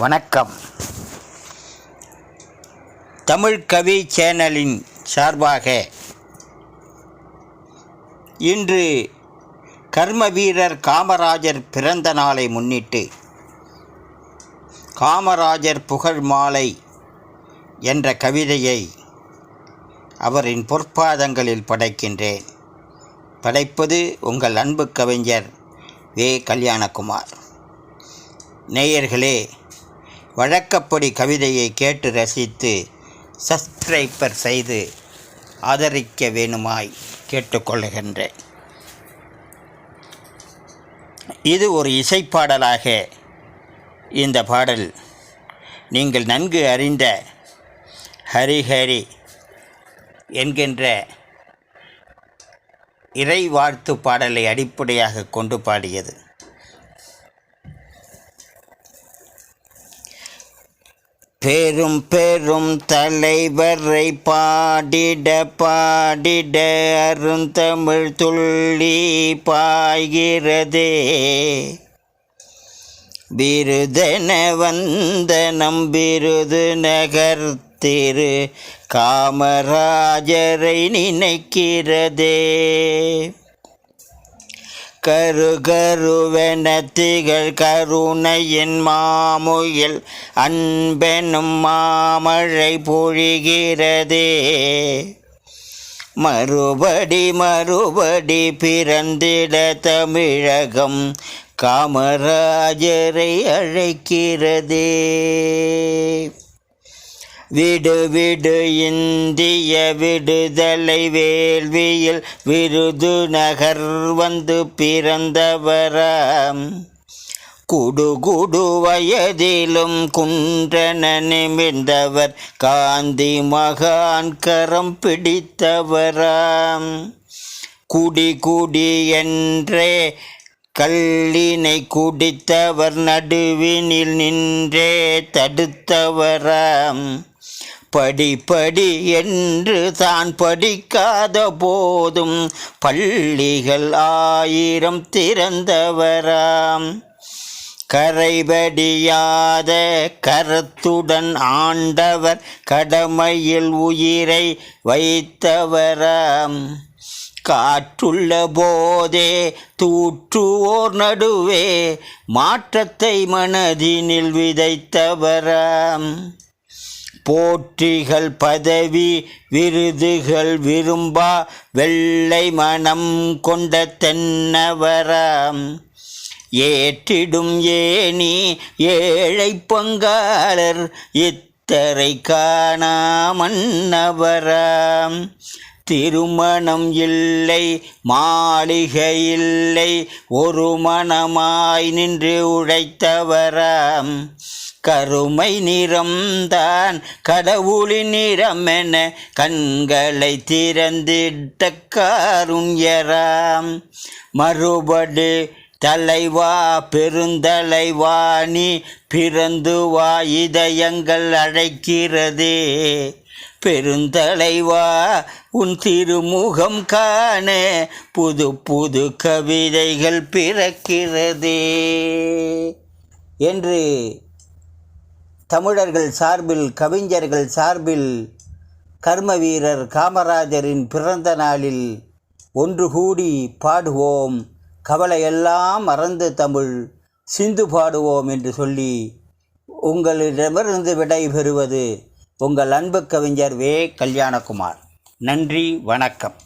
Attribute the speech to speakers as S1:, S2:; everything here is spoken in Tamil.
S1: வணக்கம். தமிழ் கவி சேனலின் சார்பாக இன்று கர்ம வீரர் காமராஜர் பிறந்த நாளை முன்னிட்டு காமராஜர் புகழ் மாலை என்ற கவிதையை அவரின் பொற்பாதங்களில் படைக்கின்றேன். படைப்பது உங்கள் அன்பு கவிஞர் வே. கல்யாணகுமார். நேயர்களே வழக்கப்படி கவிதையை கேட்டு ரசித்து சப்ஸ்கிரைபர் செய்து ஆதரிக்க வேணுமாய் கேட்டுக்கொள்ளுகின்றேன். இது ஒரு இசைப்பாடலாக இந்த பாடல். நீங்கள் நன்கு அறிந்த ஹரிஹரி என்கின்ற இறை வாழ்த்து பாடலை அடிப்படையாக கொண்டு பாடியது. பெரும் பெரும் தலைவரை பாடிட பாடிட அருந்தமிழ் துள்ளி பாய்கிறதே. விருதென வந்த நம்பிருது நகர் திரு காமராஜரை நினைக்கிறதே. கரு கருவென திகழ் கருணையின் மாமுயில் அன்பெனும் மாமழை பொழிகிறதே. மறுபடி மறுபடி பிறந்திட தமிழகம் காமராஜரை அழைக்கிறதே. விடு விடு இந்திய விடுதலை வேள்வியில் விருது நகர் வந்து பிறந்தவராம். குடுகுடு வயதிலும் குன்றன நிமிர்ந்தவர் காந்தி மகான் கரம் பிடித்தவராம். குடி குடி என்றே கல்லினை குடித்தவர் நடுவினில் நின்றே தடுத்தவராம். படி படி என்று தான் படிக்காத போதும் பள்ளிகள் ஆயிரம் திறந்தவராம். கரைபடியாத கரத்துடன் ஆண்டவர் கடமையில் உயிரை வைத்தவராம். காற்றுள்ள போதே தூற்றுவோர் நடுவே மாற்றத்தை மனதினில் விதைத்தவராம். போற்றிகள் பதவி விருதுகள் விரும்பா வெள்ளை மனம் கொண்ட தென்னவரம். ஏற்றிடும் ஏனி ஏழை பங்காளர் இத்தரை காணாமன்னவரம் திருமணம் இல்லை மாளிகை இல்லை ஒரு மனமாய் நின்று உழைத்தவரம். கருமை நிறம்தான் கடவுளின் நிறமென கண்களை திறந்திட்ட காருண்யராம். மறுபடி தலைவா பெருந்தலைவா நீ பிறந்து வா இதயங்கள் அழைக்கிறதே. பெருந்தலைவா உன் திருமுகம் காண புது புது கவிதைகள் பிறக்கிறதே. என்று தமிழர்கள் சார்பில் கவிஞர்கள் சார்பில் கர்ம வீரர் காமராஜரின் பிறந்த நாளில் ஒன்று கூடி பாடுவோம். கவலையெல்லாம் மறந்து தமிழ் சிந்து பாடுவோம் என்று சொல்லி உங்களிடமிருந்து விடை பெறுவது உங்கள் அன்பு கவிஞர் வே. கல்யாணகுமார். நன்றி வணக்கம்.